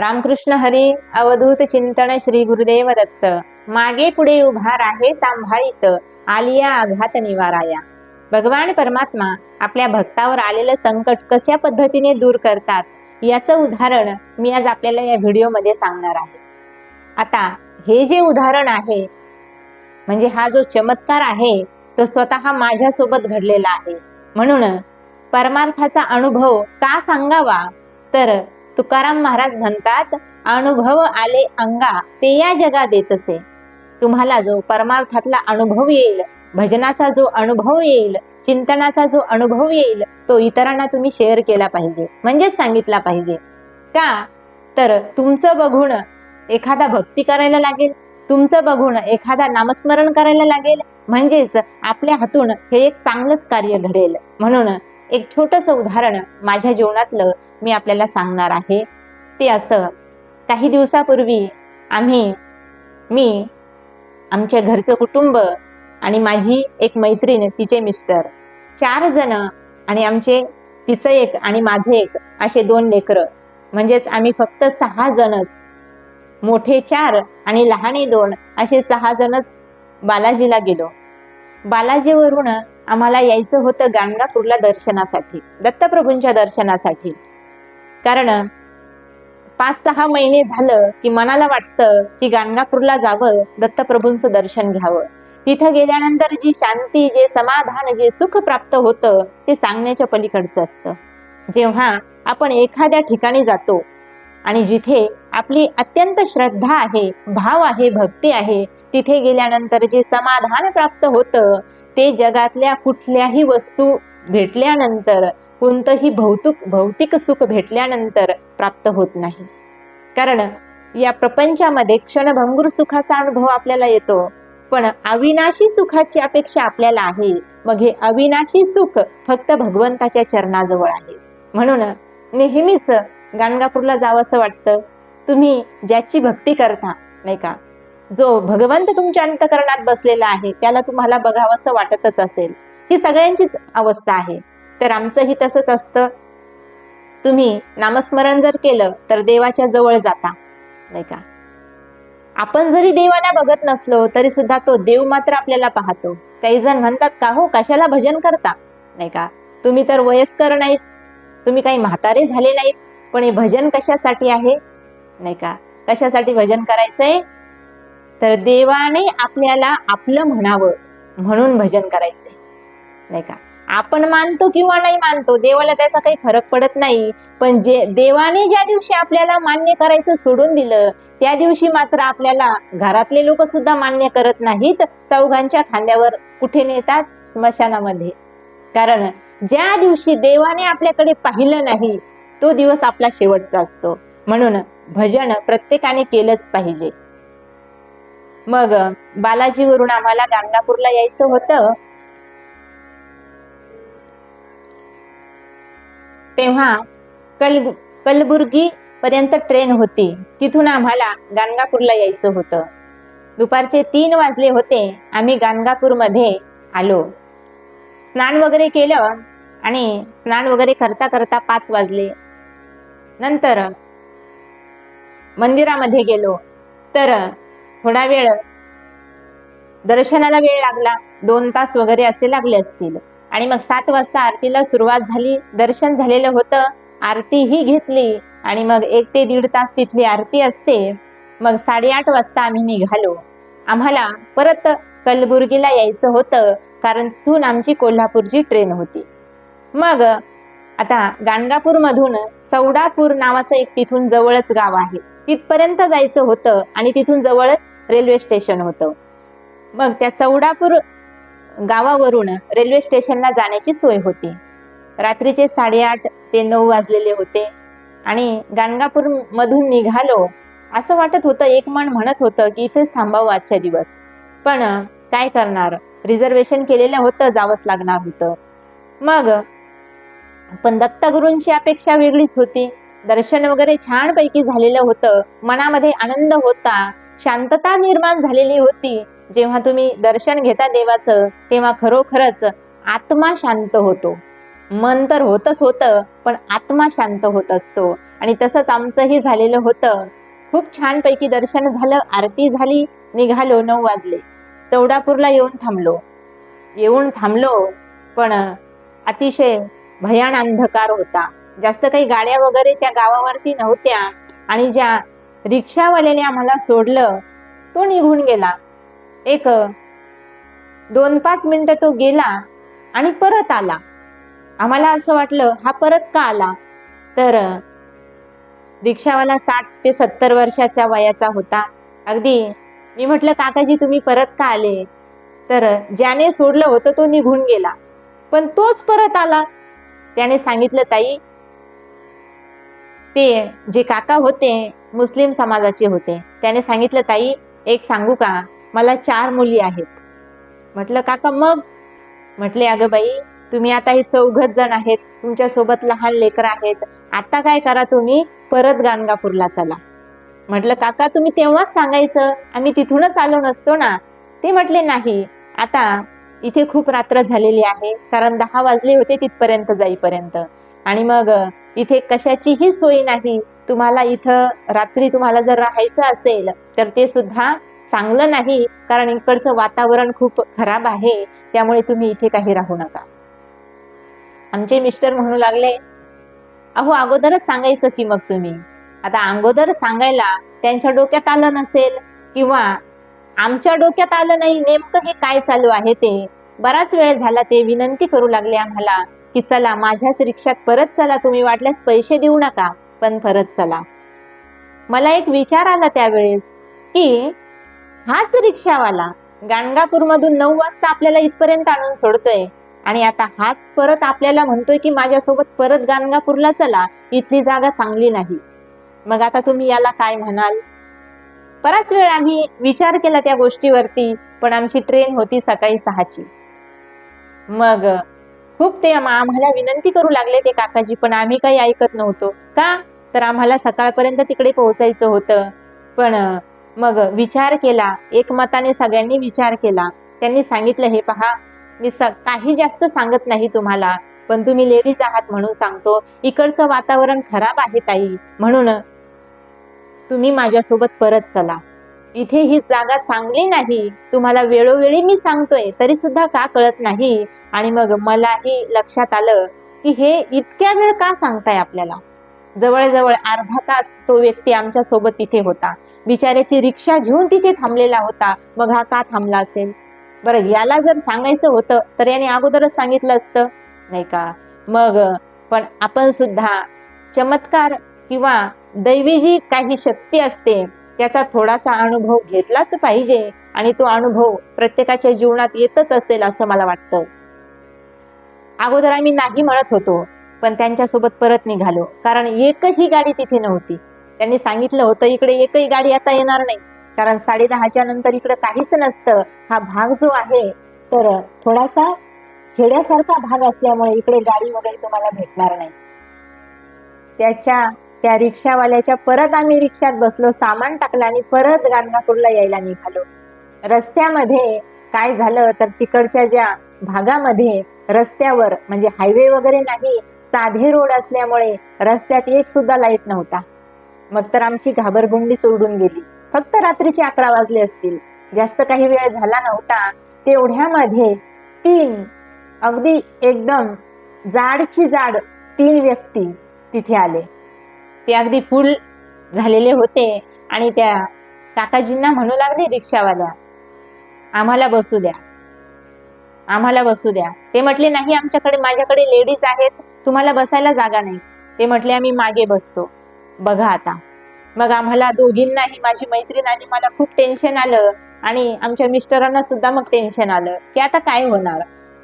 रामकृष्ण हरी अवधूत चिंतन श्री गुरुदेव दत्त मागे पुढे उभा राहे सांभाळीत आलिया आघात निवाराया. भगवान परमात्मा आपल्या भक्तावर आलेलं संकट कशा पद्धतीने दूर करतात याचं उदाहरण मी आज आपल्याला या व्हिडिओमध्ये सांगणार आहे. आता हे जे उदाहरण आहे म्हणजे हा जो चमत्कार आहे तो स्वतः माझ्यासोबत घडलेला आहे. म्हणून परमार्थाचा अनुभव का सांगावा? तर तुकाराम महाराज म्हणतात अनुभव आले अंगा ते या जगा देत असे. तुम्हाला जो परमार्थातला अनुभव येईल भजनाचा जो अनुभव येईल चिंतनाचा जो अनुभव येईल तो इतरांना तुम्ही शेअर केला पाहिजे म्हणजेच सांगितला पाहिजे. का? तर तुमचं बघून एखादा भक्ती करायला लागेल तुमचं बघून एखादा नामस्मरण करायला लागेल म्हणजेच आपल्या हातून हे एक चांगलंच कार्य घडेल. म्हणून एक छोटस उदाहरण माझ्या जीवनातलं मी आपल्याला सांगणार आहे. ते असं काही दिवसापूर्वी आम्ही मी आमच्या घरचं कुटुंब आणि माझी एक मैत्रीण तिचे मिस्टर चार जण आणि आमचे तिचं एक आणि माझे एक असे दोन लेकरं. म्हणजेच आम्ही फक्त सहा जणच मोठे चार आणि लहाने दोन असे सहा जणच बालाजीला गेलो. बालाजीवरून आम्हाला यायचं होतं गाणगापूरला दर्शनासाठी दत्तप्रभूंच्या दर्शनासाठी. कारण पाच सहा महिने झालं की मनाला वाटतं की गाणगापूरला जावं दत्तप्रभूंचं दर्शन घ्यावं. तिथं गेल्यानंतर जी शांती जे समाधान जे सुख प्राप्त होतं ते सांगण्याच्या पलीकडचं असतं. जेव्हा आपण एखाद्या ठिकाणी जातो आणि जिथे आपली अत्यंत श्रद्धा आहे भाव आहे भक्ती आहे तिथे गेल्यानंतर जे समाधान प्राप्त होतं ते जगातल्या कुठल्याही वस्तू भेटल्यानंतर कोणतंही भौतिक भौतिक सुख भेटल्यानंतर प्राप्त होत नाही. कारण या प्रपंचामध्ये क्षणभंगूर सुखाचा अनुभव आपल्याला येतो. पण अविनाशी सुखाची अपेक्षा आपल्याला आहे. मग हे अविनाशी सुख फक्त भगवंताच्या चरणाजवळ आहे. म्हणून नेहमीच गाणगापूरला जावं असं वाटतं. तुम्ही ज्याची भक्ती करता नाही का? जो भगवंत तुमच्या अंतकरणात बसलेला आहे त्याला तुम्हाला बघावंसं वाटतच असेल. ही सगळ्यांचीच अवस्था आहे. तर आमचंही तसंच असतं. तुम्ही नामस्मरण जर केलं तर देवाच्या जवळ जाता नाही का? आपण जरी देवाला बघत नसलो तरी सुद्धा तो देव मात्र आपल्याला पाहतो. काही जण म्हणतात का हो? कशाला भजन करता? नाही का? तुम्ही तर वयस्कर नाहीत. तुम्ही काही म्हातारे झाले नाहीत. पण हे भजन कशासाठी आहे? नाही का? कशासाठी भजन करायचंय? तर देवाने आपल्याला आपलं म्हणावं म्हणून भजन करायचंय. नाही का? आपण मानतो किंवा नाही मानतो देवाला त्याचा काही फरक पडत नाही. पण जे देवाने ज्या दिवशी आपल्याला मान्य करायचं सोडून दिलं त्या दिवशी मात्र आपल्याला घरातले लोक सुद्धा मान्य करत नाहीत. चौघांच्या खांद्यावर कुठे नेतात? स्मशानामध्ये. कारण ज्या दिवशी देवाने आपल्याकडे पाहिलं नाही तो दिवस आपला शेवटचा असतो. म्हणून भजन प्रत्येकाने केलंच पाहिजे. मग बालाजीवरून आम्हाला गाणगापूरला यायचं होतं. तेव्हा कल कलबुर्गी पर्यंत ट्रेन होती. तिथून आम्हाला गाणगापूरला यायचं होतं. दुपारचे तीन वाजले होते. आम्ही गाणगापूरमध्ये आलो. स्नान वगैरे केलं आणि स्नान वगैरे करता करता पाच वाजले. नंतर मंदिरामध्ये गेलो. तर थोडा वेळ दर्शनाला वेळ लागला. दोन तास वगैरे असे लागले असतील. आणि मग सात वाजता आरतीला सुरुवात झाली दर्शन झालेलं होतं आरती ही घेतली आणि मग एक ते दीड तास तिथली आरती असते. मग साडेआठ वाजता आम्ही निघालो. आम्हाला परत कलबुर्गीला यायचं होतं कारण तिथून आमची कोल्हापूरची ट्रेन होती. मग आता गाणगापूरमधून चौडापूर नावाचं एक तिथून जवळच गाव आहे. तिथपर्यंत जायचं होतं आणि तिथून जवळच रेल्वे स्टेशन होतं. मग त्या चौडापूर गावावरून रेल्वे स्टेशनला जाण्याची सोय होती. रात्रीचे साडेआठ ते नऊ वाजलेले होते आणि गाणगापूर मधून निघालो. असं वाटत होतं एक मन म्हणत होतं की इथेच थांबावं आजच्या दिवस. पण काय करणार? रिझर्वेशन केलेलं होतं जावंच लागणार होतं. मग पण दत्तगुरूंची अपेक्षा वेगळीच होती. दर्शन वगैरे छानपैकी झालेलं होतं. मनामध्ये आनंद होता. शांतता निर्माण झालेली होती. जेव्हा तुम्ही दर्शन घेता देवाचं तेव्हा खरोखरच आत्मा शांत होतो. मन तर होतच होतं पण आत्मा शांत होत असतो. आणि तसंच आमचंही झालेलं होतं. खूप छानपैकी दर्शन झालं आरती झाली निघालो नऊ वाजले. चौडापूरला येऊन थांबलो. येऊन थांबलो पण अतिशय भयान अंधकार होता. जास्त काही गाड्या वगैरे त्या गावावरती नव्हत्या. आणि ज्या रिक्षावाल्याने आम्हाला सोडलं तो निघून गेला. एक दोन पाच मिनिटं तो गेला आणि परत आला. आम्हाला असं वाटलं हा परत का आला? तर रिक्षावाला साठ ते सत्तर वर्षाच्या वयाचा होता. अगदी मी म्हटलं काकाजी तुम्ही परत का आले? तर ज्याने सोडलं होतं तो निघून गेला. पण तोच परत आला. त्याने सांगितलं ताई ते जे काका होते मुस्लिम समाजाचे होते. त्याने सांगितलं ताई एक सांगू का? मला चार मुली आहेत. म्हटलं काका मग? म्हटले अगं बाई तुम्ही आता हे चौघच जण आहेत. तुमच्यासोबत लहान लेकर आहेत. आता काय करा तुम्ही? परत गाणगापूरला चला. म्हटलं काका तुम्ही तेव्हाच सांगायचं. आम्ही तिथूनच आलो नसतो ना. ते म्हटले नाही. आता इथे खूप रात्र झालेली आहे. कारण दहा वाजले होते तिथपर्यंत जाईपर्यंत. आणि मग इथे कशाचीही सोय नाही. तुम्हाला इथं रात्री तुम्हाला जर राहायचं असेल तर ते सुद्धा चांगलं नाही कारण इकडचं वातावरण खूप खराब आहे त्यामुळे तुम्ही इथे काही राहू नका. आमचे मिस्टर म्हणू लागले अहो अगोदरच सांगायचं की मग तुम्ही. आता अगोदर सांगायला त्यांच्या डोक्यात आलं नसेल किंवा आमच्या डोक्यात आलं नाही नेमकं हे काय चालू आहे ते? बराच वेळ झाला ते विनंती करू लागले आम्हाला की चला माझ्याच रिक्षात परत चला तुम्ही वाटल्यास पैसे देऊ नका पण परत चला. मला एक विचार आला त्यावेळेस की हाच रिक्षावाला गाणगापूर मधून नऊ वाजता आपल्याला इथपर्यंत आणून सोडतोय. आणि आता हाच परत आपल्याला म्हणतोय की माझ्यासोबत परत गाणगापूरला चला इथली जागा चांगली नाही. मग आता तुम्ही याला काय म्हणाल? बराच वेळ आम्ही विचार केला त्या गोष्टीवरती पण आमची ट्रेन होती सकाळी सहाची. मग खूप ते आम्हाला विनंती करू लागले ते काकाजी पण आम्ही काही ऐकत नव्हतो. का? तर आम्हाला सकाळपर्यंत तिकडे पोहोचायचं होतं. पण मग विचार केला एकमताने सगळ्यांनी विचार केला. त्यांनी सांगितलं हे पहा मी स काही जास्त सांगत नाही तुम्हाला पण तुम्ही लेडीज आहात म्हणून सांगतो. इकडचं वातावरण खराब आहे ताई. म्हणून तुम्ही माझ्यासोबत परत चला. इथे ही जागा चांगली नाही. तुम्हाला वेळोवेळी मी सांगतोय तरी सुद्धा का कळत नाही? आणि मग मलाही लक्षात आलं की हे इतक्या वेळ का सांगताय आपल्याला? जवळजवळ अर्धा तास तो व्यक्ती आमच्यासोबत तिथे होता. बिचाऱ्याची रिक्षा घेऊन तिथे थांबलेला होता. मग हा का थांबला असेल? बरं याला जर सांगायचं होतं तर याने अगोदरच सांगितलं असतं नाही का? मग पण आपण सुद्धा चमत्कार किंवा दैवी जी काही शक्ती असते त्याचा थोडासा अनुभव घेतलाच पाहिजे आणि तो अनुभव प्रत्येकाच्या जीवनात येतच असेल असं मला वाटतं. अगोदर आम्ही नाही म्हणत होतो पण त्यांच्यासोबत परत निघालो कारण एकही गाडी तिथे नव्हती. त्यांनी सांगितलं होतं इकडे एकही गाडी आता येणार नाही. कारण साडे दहाच्या नंतर इकडे काहीच नसतं. हा भाग जो आहे तर थोडासा खेड्यासारखा भाग असल्यामुळे इकडे गाडी वगैरे तुम्हाला भेटणार नाही. त्याच्या त्या रिक्षावाल्याच्या परत आम्ही रिक्षात बसलो सामान टाकलं आणि परत गाणगापूरला यायला निघालो. रस्त्यामध्ये काय झालं तर तिकडच्या ज्या भागामध्ये रस्त्यावर म्हणजे हायवे वगैरे नाही साधे रोड असल्यामुळे रस्त्यात एक सुद्धा लाइट नव्हता. मग तर आमची घाबरगुंडी उडून गेली. फक्त रात्रीचे अकरा वाजले असतील. जास्त काही वेळ झाला नव्हता. तेवढ्यामध्ये तीन अगदी एकदम जाडची जाड तीन व्यक्ती तिथे आले. ते अगदी फुल झालेले होते आणि त्या काकाजींना म्हणू लागले रिक्षावाल्या आम्हाला बसू द्या. आम्हाला बसू द्या. ते म्हटले नाही आमच्याकडे माझ्याकडे लेडीज आहेत. तुम्हाला बसायला जागा नाही. ते म्हटले आम्ही मागे बसतो. बघा आता. मग आम्हाला दोघींनाही माझी मैत्रीण आणि मला खूप टेन्शन आलं आणि आमच्या मिस्टरांना सुद्धा मग टेन्शन आलं की आता काय होणार?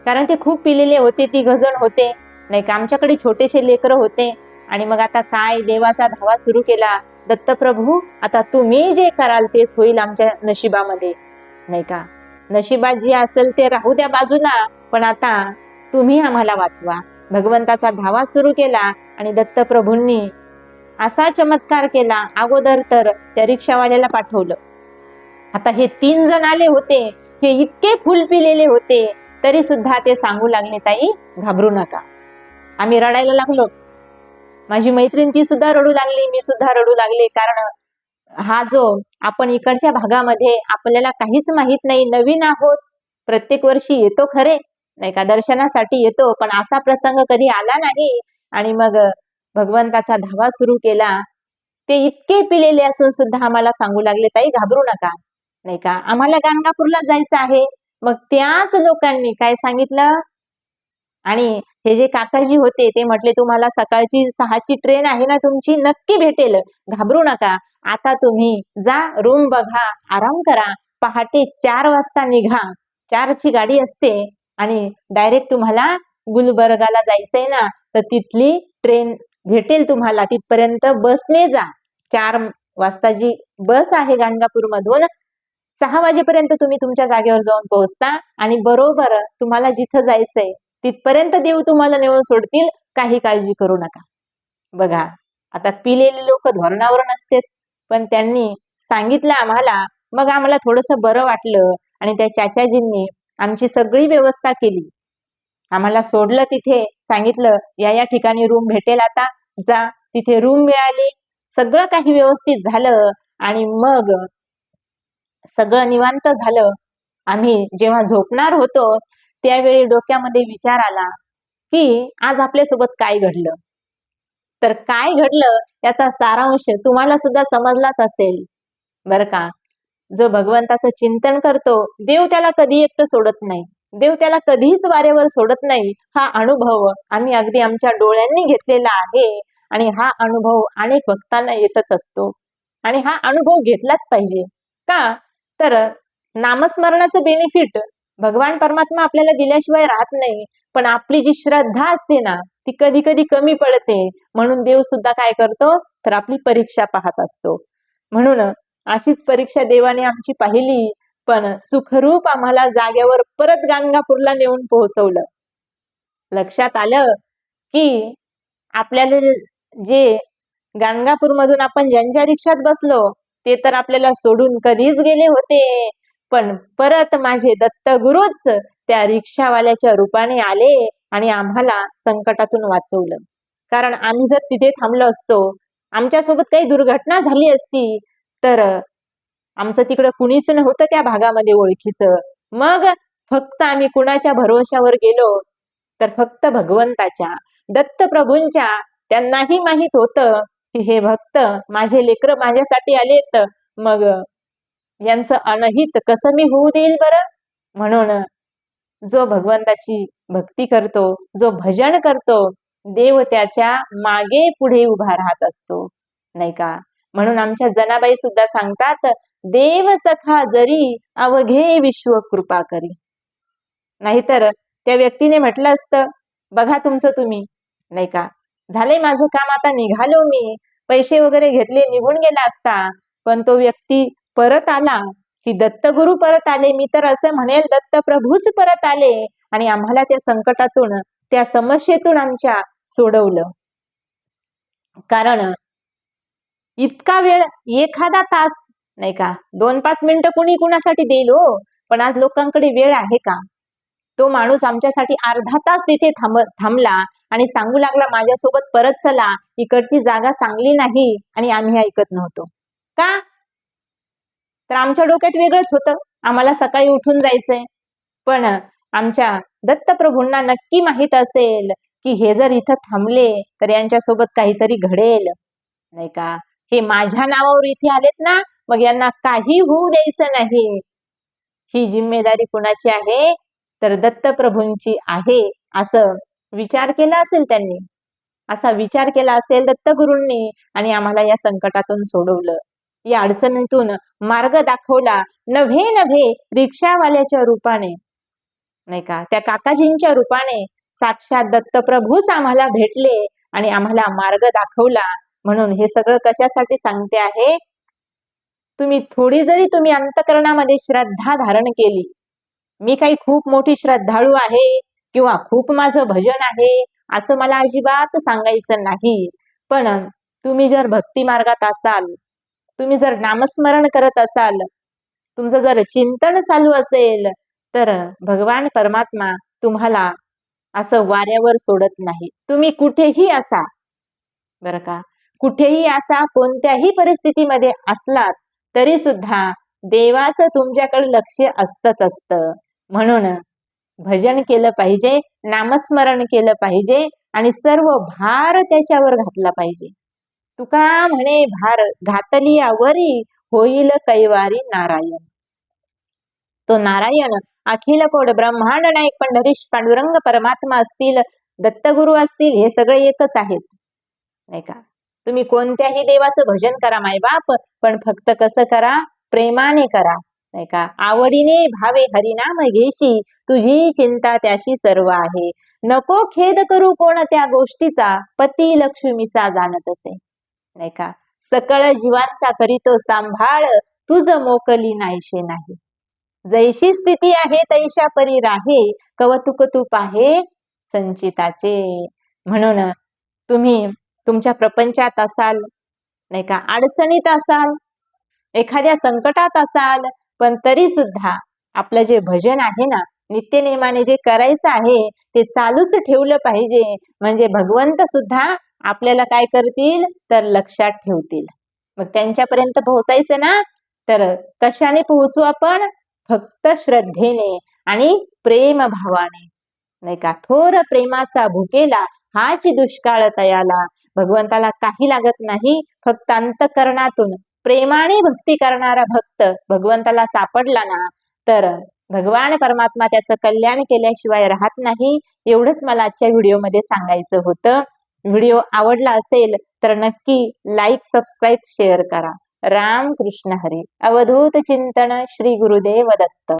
कारण ते खूप पिलेले होते ती गजण होते. नाही का? आमच्याकडे छोटेसे लेकरं होते. आणि मग आता काय देवाचा धावा सुरू केला? दत्तप्रभू आता तुम्ही जे कराल तेच होईल आमच्या नशिबामध्ये. नाही का? नशिबात जे असेल ते राहू द्या बाजूला पण आता तुम्ही आम्हाला वाचवा. भगवंताचा धावा सुरू केला आणि दत्तप्रभूंनी असा चमत्कार केला अगोदर तर त्या रिक्षावाल्याला पाठवलं. आता हे तीन जण आले होते हे इतके फुल पिलेले होते तरी सुद्धा ते सांगू लागले ताई घाबरू नका. आम्ही रडायला लागलो. माझी मैत्रीण ती सुद्धा रडू लागली मी सुद्धा रडू लागले कारण हा जो आपण इकडच्या भागामध्ये आपल्याला काहीच माहीत नाही नवीन आहोत. प्रत्येक वर्षी येतो खरे नाही का? दर्शनासाठी येतो पण असा प्रसंग कधी आला नाही. आणि मग भगवंताचा धावा सुरू केला. ते इतके पिलेले असून सुद्धा आम्हाला सांगू लागले ताई घाबरू नका. नाही का? आम्हाला गाणगापूरला जायचं आहे. मग त्याच लोकांनी काय सांगितलं? आणि हे जे काकाजी होते ते म्हटले तुम्हाला सकाळची सहाची ट्रेन आहे ना तुमची नक्की भेटेल. घाबरू नका. आता तुम्ही जा रूम बघा आराम करा. पहाटे चार वाजता निघा. चारची गाडी असते आणि डायरेक्ट तुम्हाला गुलबर्गाला जायचंय ना. तर तिथली ट्रेन भेटेल तुम्हाला. तिथपर्यंत बसने जा. चार वाजता जी बस आहे गाणगापूर मधून सहा वाजेपर्यंत तुम्ही तुमच्या जागेवर जाऊन पोहोचता आणि बरोबर तुम्हाला जिथं जायचंय तिथपर्यंत देव तुम्हाला नेऊन सोडतील काही काळजी करू नका. बघा आता पिलेले लोक धोरणावर नसते पण त्यांनी सांगितलं आम्हाला मग आम्हाला थोडस बरं वाटलं आणि त्या चाचाजींनी आमची सगळी व्यवस्था केली. आम्हाला सोडलं तिथे सांगितलं या या ठिकाणी रूम भेटेल आता जा. तिथे रूम मिळाली. सगळं काही व्यवस्थित झालं आणि मग सगळं निवांत झालं. आम्ही जेव्हा झोपणार होतो त्यावेळी डोक्यामध्ये विचार आला की आज आपल्यासोबत काय घडलं? तर काय घडलं याचा सारांश तुम्हाला सुद्धा समजलाच असेल. बर का? जो भगवंताचं चिंतन करतो देव त्याला कधी एकटं सोडत नाही. देव त्याला कधीच वारेवर सोडत नाही. हा अनुभव आम्ही अगदी आमच्या डोळ्यांनी घेतलेला आहे आणि हा अनुभव अनेक भक्तांना येतच असतो. आणि हा अनुभव घेतलाच पाहिजे. का? तर नामस्मरणाचं बेनिफिट भगवान परमात्मा आपल्याला दिल्याशिवाय राहत नाही. पण आपली जी श्रद्धा असते ना ती कधी कधी कमी पडते. म्हणून देव सुद्धा काय करतो? तर आपली परीक्षा पाहत असतो. म्हणून अशीच परीक्षा देवाने आमची पाहिली. पण सुखरूप आम्हाला जागेवर परत गाणगापूरला नेऊन पोहोचवलं. लक्षात आलं की आपल्याला जे गाणगापूर मधून आपण ज्यांच्या रिक्षात बसलो ते तर आपल्याला सोडून कधीच गेले होते. पण परत माझे दत्तगुरुच त्या रिक्षावाल्याच्या रूपाने आले आणि आम्हाला संकटातून वाचवलं. कारण आम्ही जर तिथे थांबलो असतो आमच्यासोबत काही दुर्घटना झाली असती तर आमचं तिकडं कुणीच नव्हतं त्या भागामध्ये ओळखीचं. मग फक्त आम्ही कुणाच्या भरोशावर गेलो तर फक्त भगवंताच्या दत्तप्रभूंच्या. त्यांनाही माहीत होतं की हे भक्त माझे लेकर माझ्यासाठी आलेत. मग यांचं अनहित कसं मी होऊ देईल बरं? म्हणून जो भगवंताची भक्ती करतो जो भजन करतो देव त्याच्यामागे पुढे उभा राहत असतो. नाही का? म्हणून आमच्या जनाबाई सुद्धा सांगतात देव सखा जरी अवघे विश्व कृपा करी. नाहीतर त्या व्यक्तीने म्हटलं असतं बघा तुमचं तुम्ही. नाही का? झालंय माझं काम आता निघालो मी. पैसे वगैरे घेतले निघून गेला असता पण तो व्यक्ती परत आला की दत्तगुरु परत आले. मी तर असं म्हणेल दत्त प्रभूच परत आले. आणि आम्हाला त्या संकटातून त्या समस्येतून आमच्या सोडवलं. कारण इतका वेळ एखादा तास नाही का? दोन पाच मिनिटं कुणी कुणासाठी देईल हो? पण आज लोकांकडे वेळ आहे का? तो माणूस आमच्यासाठी अर्धा तास तिथे थांब थांबला आणि सांगू लागला माझ्यासोबत परत चला. इकडची जागा चांगली नाही. आणि आम्ही ऐकत नव्हतो. का? तर आमच्या डोक्यात वेगळंच होतं. आम्हाला सकाळी उठून जायचंय. पण आमच्या दत्तप्रभूंना नक्की माहीत असेल की हे जर इथं थांबले तर यांच्यासोबत काहीतरी घडेल. नाही का? हे माझ्या नावावर इथे आलेत ना मग यांना काही होऊ द्यायचं नाही. ही जिम्मेदारी कुणाची आहे? तर दत्तप्रभूंची आहे असं विचार केला असेल त्यांनी. असा विचार केला असेल दत्तगुरूंनी आणि आम्हाला या संकटातून सोडवलं. या अडचणीतून मार्ग दाखवला नव्हे नव्हे रिक्षावाल्याच्या रूपाने. नाही का? त्या काकाजींच्या रूपाने साक्षात दत्तप्रभूच आम्हाला भेटले आणि आम्हाला मार्ग दाखवला. म्हणून हे सगळं कशासाठी सांगते आहे? तुम्ही थोडी जरी तुम्ही अंतकरणामध्ये श्रद्धा धारण केली मी काही खूप मोठी श्रद्धाळू आहे किंवा खूप माझं भजन आहे असं मला अजिबात सांगायचं नाही. पण तुम्ही जर भक्ती मार्गात असाल तुम्ही जर नामस्मरण करत असाल तुमचं जर चिंतन चालू असेल तर भगवान परमात्मा तुम्हाला असं वाऱ्यावर सोडत नाही. तुम्ही कुठेही असा. बरं का? कुठेही असा कोणत्याही परिस्थितीमध्ये असलात तरी सुद्धा देवाचं तुमच्याकडे लक्ष असतच असतं. म्हणून भजन केलं पाहिजे नामस्मरण केलं पाहिजे आणि सर्व भार त्याच्यावर घातला पाहिजे. तुका म्हणे भार घातली आवरी होईल कैवारी नारायण. तो नारायण अखिल कोड ब्रह्मांड नायक पंढरीश पांडुरंग परमात्मा असतील दत्तगुरु असतील हे सगळे एकच आहेत. नाही का? तुम्ही कोणत्याही देवाचं भजन करा मायबाप पण फक्त कसं करा प्रेमाने करा. नाही का? आवडीने भावे हरिनाम घेशी तुझी चिंता त्याशी सर्व आहे. नको खेद करू कोण त्या गोष्टीचा पती लक्ष्मीचा जाणत असे. नाही का? सकळ जीवांचा करीतो सांभाळ तुझ मोकली नाहीशे नाही. जैशी स्थिती आहे तैशा परी राहे कवतुक तू पाहे संचिताचे. म्हणून तुम्ही तुमच्या प्रपंचात असाल नाही का? अडचणीत असाल एखाद्या संकटात असाल पण तरी सुद्धा आपलं जे भजन आहे ना नित्यनेमाने जे करायचं आहे ते चालूच ठेवलं पाहिजे. म्हणजे भगवंत सुद्धा आपल्याला काय करतील? तर लक्षात ठेवतील. मग त्यांच्यापर्यंत पोहोचायचं ना तर कशाने पोहोचू आपण? फक्त श्रद्धेने आणि प्रेम भावाने नाही का? थोर प्रेमाचा भुकेला हाच दुष्काळ तयाला. भगवंताला काही लागत नाही फक्त अंतकरणातून प्रेमाने भक्ती करणारा भक्त भगवंताला सापडला ना तर भगवान परमात्मा त्याचं कल्याण केल्याशिवाय राहत नाही एवढंच मला आजच्या व्हिडिओमध्ये सांगायचं होतं. व्हिडिओ आवडला असेल तर नक्की लाईक सबस्क्राईब शेअर करा. राम कृष्ण हरी. अवधूत चिंतन श्री गुरुदेव दत्त.